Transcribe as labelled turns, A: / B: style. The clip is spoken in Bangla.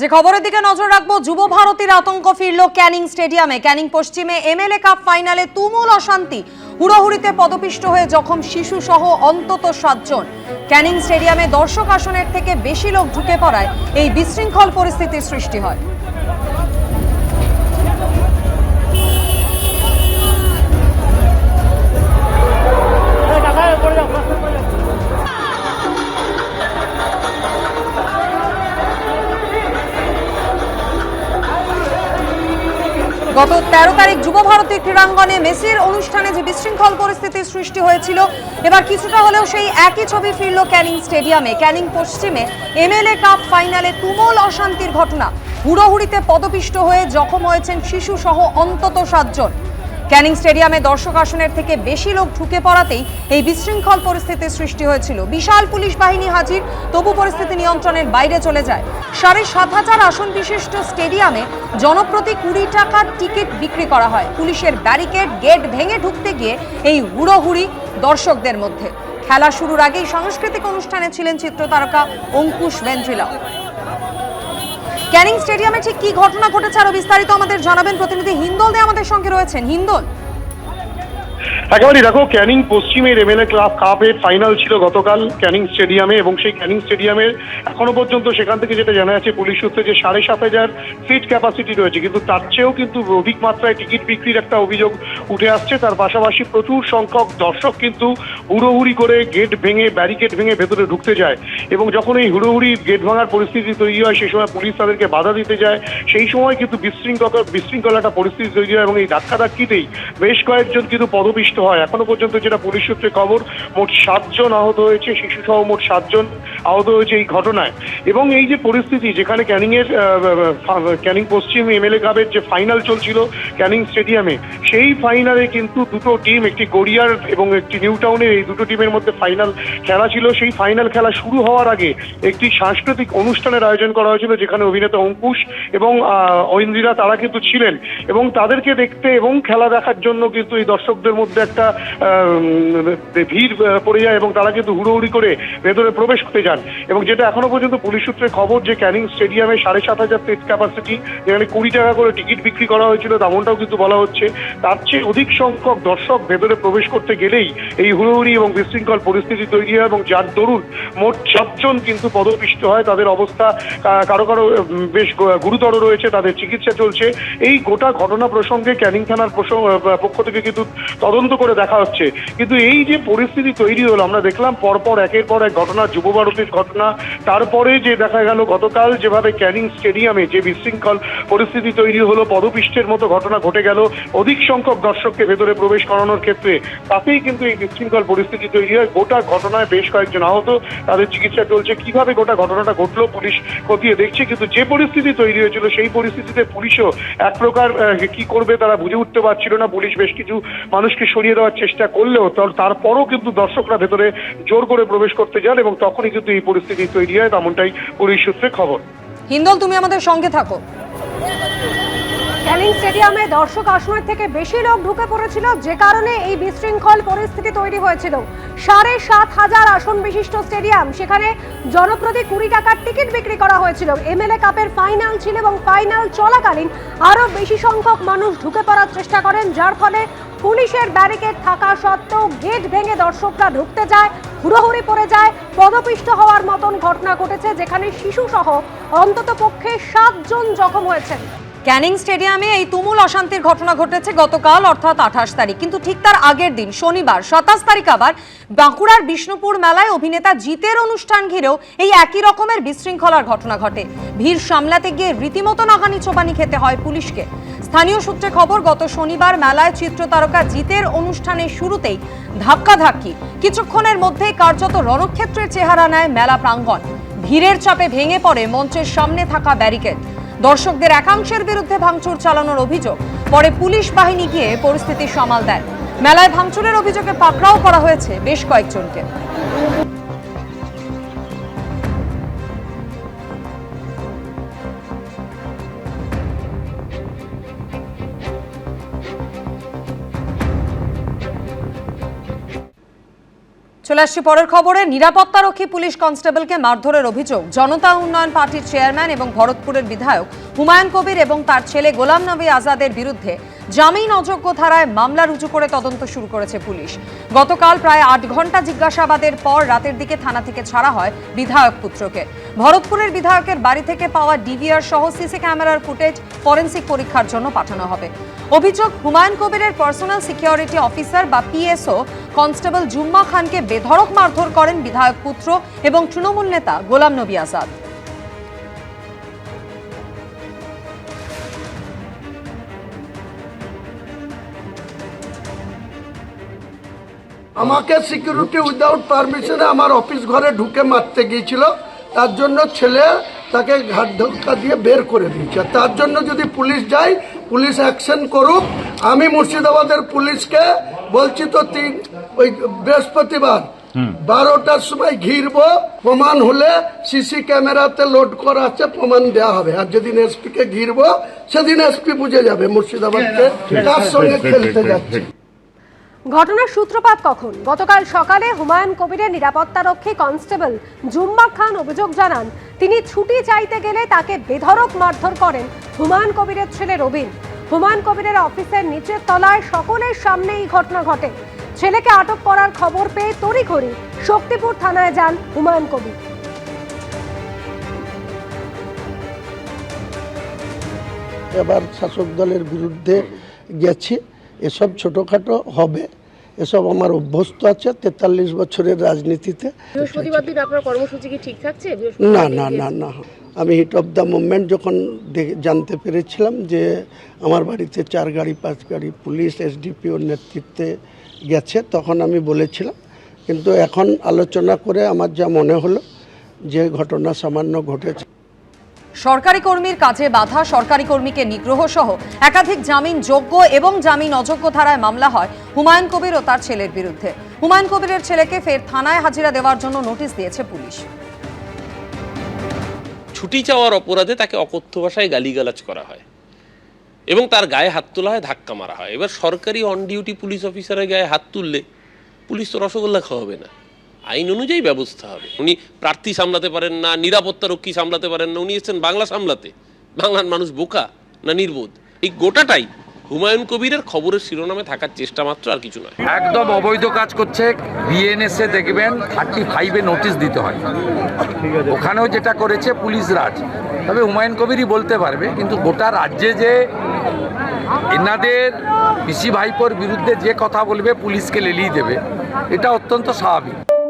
A: যে খবরের দিকে নজর রাখব, যুব ভারতীর আতঙ্ক ফিরল ক্যানিং স্টেডিয়ামে। ক্যানিং পশ্চিমে এমএলএ কাপ ফাইনালে তুমুল অশান্তি। হুড়োহুড়িতে পদপিষ্ট হয়ে জখম শিশু সহ অন্তত সাতজন। ক্যানিং স্টেডিয়ামে দর্শক আসনের থেকে বেশি লোক ঢুকে পড়ায় এই বিশৃঙ্খল পরিস্থিতির সৃষ্টি হয়। গত তেরো তারিখ যুব ভারতী ক্রীড়াঙ্গনে মেসির অনুষ্ঠানে যে বিশৃঙ্খল পরিস্থিতির সৃষ্টি হয়েছিল, এবার কিছুটা হলেও সেই একই ছবি ফিরল ক্যানিং স্টেডিয়ামে। ক্যানিং পশ্চিমে এমএলএ কাপ ফাইনালে তুমল অশান্তির ঘটনা। হুড়োহুড়িতে পদপিষ্ট হয়ে জখম হয়েছেন শিশু সহ অন্তত সাতজন। ক্যানিং স্টেডিয়ামে দর্শক আসনের থেকে বেশি লোক ঢুকে পড়াতেই এই বিশৃঙ্খল পরিস্থিতির সৃষ্টি হয়েছিল। বিশাল পুলিশ বাহিনী হাজির, তবু পরিস্থিতি নিয়ন্ত্রণের বাইরে চলে যায়। সাড়ে সাত হাজার আসন বিশিষ্ট স্টেডিয়ামে জনপ্রতি কুড়ি টাকার টিকিট বিক্রি করা হয়। পুলিশের ব্যারিকেড, গেট ভেঙে ঢুকতে গিয়ে এই হুড়োহুড়ি দর্শকদের মধ্যে। খেলা শুরুর আগেই সাংস্কৃতিক অনুষ্ঠানে ছিলেন চিত্রতারকা অঙ্কুশ ভেন্ট্রিলা ক্যানিং স্টেডিয়ামে ঠিক কি ঘটনা ঘটেছে আরও বিস্তারিত আমাদের জানাবেন প্রতিনিধি হিন্দল দে আমাদের সঙ্গে রয়েছেন। হিন্দল
B: একেবারে দেখো, ক্যানিং পশ্চিমের এমএলএ ক্লাব কাপের ফাইনাল ছিল গতকাল ক্যানিং স্টেডিয়ামে এবং সেই ক্যানিং স্টেডিয়ামের এখনও পর্যন্ত সেখান থেকে যেটা জানা যাচ্ছে পুলিশ সূত্রে যে সাড়ে সাত হাজার সিট ক্যাপাসিটি রয়েছে। কিন্তু তার চেয়েও কিন্তু অধিক মাত্রায় টিকিট বিক্রির একটা অভিযোগ উঠে আসছে। তার পাশাপাশি প্রচুর সংখ্যক দর্শক কিন্তু হুড়োহুড়ি করে গেট ভেঙে ব্যারিকেড ভেঙে ভেতরে ঢুকতে যায় এবং যখন এই হুড়োহুড়ি গেট ভাঙার পরিস্থিতি তৈরি হয় সেই সময় পুলিশ তাদেরকে বাধা দিতে যায়। সেই সময় কিন্তু বিশৃঙ্খল বিশৃঙ্খল একটা পরিস্থিতি তৈরি হয় এবং এই ধাক্কাধাক্কিতেই বেশ কয়েকজন কিন্তু পদপিষ্ট হয়। এখনও পর্যন্ত যেটা পুলিশ সূত্রে খবর, মোট সাতজন আহত হয়েছে শিশু সহ মোট সাতজন আহত হয়েছে এই ঘটনায়। এবং এই যে পরিস্থিতি, যেখানে ক্যানিং এর ক্যানিং পশ্চিম এমএলএ কাপের যে ফাইনাল চলছিল ক্যানিং স্টেডিয়ামে, সেই ফাইনালে কিন্তু দুটো টিম একটি গড়িয়ার এবং একটি নিউ টাউনের এই দুটো টিমের মধ্যে ফাইনাল খেলা ছিল। সেই ফাইনাল খেলা শুরু হওয়ার আগে একটি সাংস্কৃতিক অনুষ্ঠানের আয়োজন করা হয়েছিল, যেখানে অভিনেতা অঙ্কুশ এবং ঐন্দ্রিরা তারা কিন্তু ছিলেন। এবং তাদেরকে দেখতে এবং খেলা দেখার জন্য কিন্তু এই দর্শকদের মধ্যে একটা ভিড় পড়ে যায় এবং তারা কিন্তু হুড়োহুড়ি করে ভেতরে প্রবেশ করতে যান এবং যেটা এখনও পর্যন্ত পুলিশ সূত্রে খবর যে ক্যানিং স্টেডিয়ামে সাড়ে সাত হাজার সিট ক্যাপাসিটি যেখানে কুড়ি টাকা করে টিকিট বিক্রি করা হয়েছিল তেমনটাও কিন্তু বলা হচ্ছে। তার চেয়ে অধিক সংখ্যক দর্শক ভেতরে প্রবেশ করতে গেলেই এই হুড়োহুড়ি এবং বিশৃঙ্খল পরিস্থিতি তৈরি হয় এবং যার দরুন মোট সাতজন কিন্তু পদপিষ্ট হয়। তাদের অবস্থা কারও কারও বেশ গুরুতর রয়েছে। তাদের চিকিৎসা চলছে। এই গোটা ঘটনা প্রসঙ্গে ক্যানিং থানার পক্ষ থেকে কিন্তু তদন্ত করে দেখা হচ্ছে। কিন্তু এই যে পরিস্থিতি তৈরি হলো, আমরা দেখলাম পরপর একের পর এক ঘটনা যুব ভারতীর ঘটনা। তারপরে যে দেখা গেল, গতকাল যেভাবে ক্যানিং স্টেডিয়ামে যে বিশৃঙ্খল পরিস্থিতি তৈরি হলো, পদপিষ্টের মতো ঘটনা ঘটে গেল, অধিক সংখ্যক দর্শককে ভেতরে প্রবেশ করানোর ক্ষেত্রে। তাতেই কিন্তু এই বিশৃঙ্খল পরিস্থিতি তৈরি হয়। গোটা ঘটনায় বেশ কয়েকজন আহত, তাদের চিকিৎসা চলছে। কীভাবে গোটা ঘটনাটা ঘটলো, পুলিশ খতিয়ে দেখছে, কিন্তু যে পরিস্থিতি তৈরি হয়েছিল, সেই পরিস্থিতিতে পুলিশও এক প্রকার কি করবে তারা বুঝে উঠতে পারছিল না। পুলিশ বেশ কিছু মানুষকে সরিয়ে দেওয়ার চেষ্টা করলেও তারপরও কিন্তু দর্শকরা ভেতরে জোর করে প্রবেশ করতে যান এবং তখনই কিন্তু এই পরিস্থিতি তৈরি হয় তেমনটাই পুলিশ সূত্রে খবর।
A: হিন্দল তুমি আমাদের সঙ্গে থাকো।
C: ক্যানিং স্টেডিয়ামে দর্শক আসনের থেকে বেশি লোক ঢুকে পড়েছিল যে কারণে এই বিশৃঙ্খল পরিস্থিতি তৈরি হয়েছিল। সাড়ে সাত হাজার আসন বিশিষ্ট স্টেডিয়াম সেখানে জনপ্রতি কুড়ি টাকার টিকিট বিক্রি করা হয়েছিল। এমএলএ কাপের ফাইনাল ছিল এবং ফাইনাল চলাকালীন আরও বেশি সংখ্যক মানুষ ঢুকে পড়ার চেষ্টা করেন যার ফলে পুলিশের ব্যারিকেড থাকা সত্ত্বেও গেট ভেঙে দর্শকরা ঢুকতে যায়। হুড়োহুড়ি পড়ে যায়, পদপিষ্ট হওয়ার মতন ঘটনা ঘটেছে যেখানে শিশু সহ অন্তত পক্ষে সাতজন জখম হয়েছেন।
A: ক্যানিং স্টেডিয়ামে এই তুমুল অশান্তির ঘটনা ঘটেছে গতকাল, অর্থাৎ আঠাশ তারিখ। কিন্তু ঠিক তার আগের দিন, শনিবার, সাতাশ তারিখ আবার বাঁকুড়ার বিষ্ণুপুর মেলায় অভিনেতা জিতের অনুষ্ঠান ঘিরেও এই একই রকমের বিশৃঙ্খলার ঘটনা ঘটে। ভিড় সামলাতে গিয়ে রীতিমতো নাগানি চোবানি খেতে হয় পুলিশকে। স্থানীয় সূত্রে খবর, গত শনিবার মেলায় চিত্রতারকা জিতের অনুষ্ঠানের শুরুতেই ধাক্কাধাক্কি। কিছুক্ষণের মধ্যেই কার্যত রণক্ষেত্রের চেহারা নেয় মেলা প্রাঙ্গণ। ভিড়ের চাপে ভেঙে পড়ে মঞ্চের সামনে থাকা ব্যারিকেড। দর্শকদের একাংশের বিরুদ্ধে ভাঙচুর চালানোর অভিযোগ। পরে পুলিশ বাহিনী গিয়ে পরিস্থিতি সামাল দেয়। মেলায় ভাঙচুরের অভিযোগে পাকড়াও করা হয়েছে বেশ কয়েকজনকে। চলে আসছি পরের খবরে। নিরাপত্তারক্ষী পুলিশ কনস্টেবলকে মারধরের অভিযোগ। জনতা উন্নয়ন পার্টির চেয়ারম্যান এবং ভরতপুরের বিধায়ক হুমায়ুন কবির এবং তার ছেলে গোলাম নবী আজাদের বিরুদ্ধে জামিন অযোগ্য ধারায় মামলা রুজু করে তদন্ত শুরু করেছে পুলিশ। গতকাল প্রায় আট ঘণ্টা জিজ্ঞাসাবাদের পর রাতের দিকে থানা থেকে ছাড়া হয় বিধায়ক পুত্রকে। ভরতপুরের বিধায়কের বাড়ি থেকে পাওয়া ডিভিআর সহ সিসি ক্যামেরার ফুটেজ ফরেন্সিক পরীক্ষার জন্য পাঠানো হবে। অভিযোগ, হুমায়ুন কবিরের পার্সোনাল সিকিউরিটি অফিসার বা পিএসও কনস্টেবল জুম্মা খানকে বেধড়ক মারধর করেন বিধায়ক পুত্র এবং তৃণমূল নেতা গোলাম নবী আজাদ।
D: আমাকে সিকিউরিটি উইদাউট পারমিশনে আমার অফিস ঘরে ঢুকে মারতে গিয়েছিল। তার জন্য ছেলে তাকে ঘাট ধাক্কা দিয়ে বের করে দিয়েছে। তার জন্য যদি পুলিশ যায় পুলিশ অ্যাকশন করুক। আমি মুর্শিদাবাদের পুলিশকে বলছি তো তিন ওই বৃহস্পতিবার বারোটার সময় ঘিরবো। প্রমাণ হলে সিসি ক্যামেরাতে লোড করা আছে প্রমাণ দেওয়া হবে। আর যেদিন এসপি কে ঘিরবো সেদিন এসপি বুঝে যাবে মুর্শিদাবাদকে তার সঙ্গে খেলতে যাচ্ছে।
C: ঘটনার সূত্রপাত কখন? গতকাল সকালে হুমায়ুন কবিরের নিরাপত্তারক্ষী কনস্টেবল জুম্মা খান অভিযোগ জানান, তিনি ছুটি চাইতে গেলে তাকে বেধড়ক মারধর করেন হুমায়ুন কবিরের ছেলে রবিন। হুমায়ুন কবিরের অফিসের নিচের তলায় সকলের সামনে এই ঘটনা ঘটে। ছেলেকে আটক করার খবর পেয়ে তড়িঘড়ি শক্তিপুর থানায় যান হুমায়ুন কবির।
D: এবার শাসক দলের বিরুদ্ধে গেছি। এসব ছোটোখাটো হবে। এসব আমার অভ্যস্ত আছে তেতাল্লিশ বছরের রাজনীতিতে। না না না না। আমি হিট অফ দ্য মুভমেন্ট যখন জানতে পেরেছিলাম যে আমার বাড়িতে চার গাড়ি পাঁচ গাড়ি পুলিশ এসডিপিওর নেতৃত্বে গেছে তখন আমি বলেছিলাম। কিন্তু এখন আলোচনা করে আমার যা মনে হলো যে ঘটনা সামান্য ঘটেছে।
A: সরকারি কর্মীর কাজে বাধা, সরকারি কর্মীকে নিগ্রহ সহ একাধিক জামিন যোগ্য এবং জামিন অযোগ্য ধারায় মামলা হয় হুমায়ুন কবির ও তার ছেলের বিরুদ্ধে। হুমায়ুন কবিরের ছেলেকে ফের থানায় হাজিরা দেওয়ার জন্য নোটিশ দিয়েছে পুলিশ।
E: ছুটি চাওয়ার অপরাধে তাকে অকথ্য ভাষায় গালিগালাজ করা হয় এবং তার গায়ে হাত তোলা হয়, ধাক্কা মারা হয়। এবার সরকারি অন ডিউটি পুলিশ অফিসারের গায়ে হাত তুললে পুলিশ তো রসগোল্লা খাওয়াবে না। আইন অনুযায়ী ব্যবস্থা হবে। উনি প্রার্থী সামলাতে পারেন না, নিরাপত্তা রক্ষী সামলাতে পারেন না, উনি এসেছেন বাংলা সামলাতে। বাংলার মানুষ বোকা না নির্বোধ? এই গোটাটাই হুমায়ুন কবিরের খবরের শিরোনামে থাকার চেষ্টা মাত্র আর কিছু নয়।
F: একদম অবৈধ কাজ করছে বিএনএসএ দেখবেন থার্টি ফাইভে নোটিশ দিতে হয়। ওখানেও যেটা করেছে পুলিশ রাজ। তবে হুমায়ুন কবিরই বলতে পারবে, কিন্তু গোটা রাজ্যে যে এনাদের পিসি ভাইপোর বিরুদ্ধে যে কথা বলবে, পুলিশকে লেলিয়ে দেবে, এটা অত্যন্ত স্বাভাবিক।